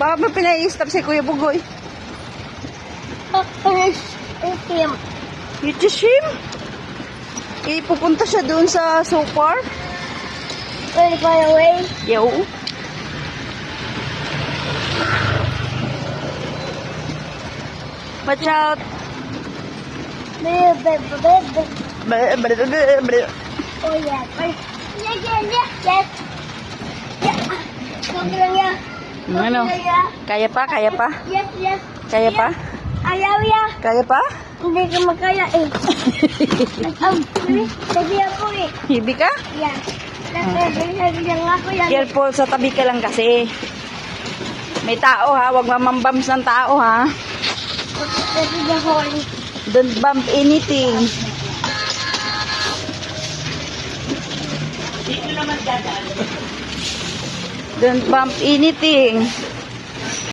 Baka may pinai-stop si Kuya Bugoy. Itim. You just him? Eh, pupunta siya doon sa Sopar. Very far away. Yo. Watch out. Oh, yeah. Yeah, yeah, yeah. Yes. Yeah. Yan. Kunti Ano? Kaya pa, kaya pa? Yes, yes. Kaya pa? Ayaw ya. Kaya pa? Hindi ka makaya eh. Um, sabi ako eh. Hibi ka? Yan. Careful, sa tabi ka lang kasi. May tao ha, wag mamambams ng tao ha. Eh. Don't bump anything. Don't bump anything.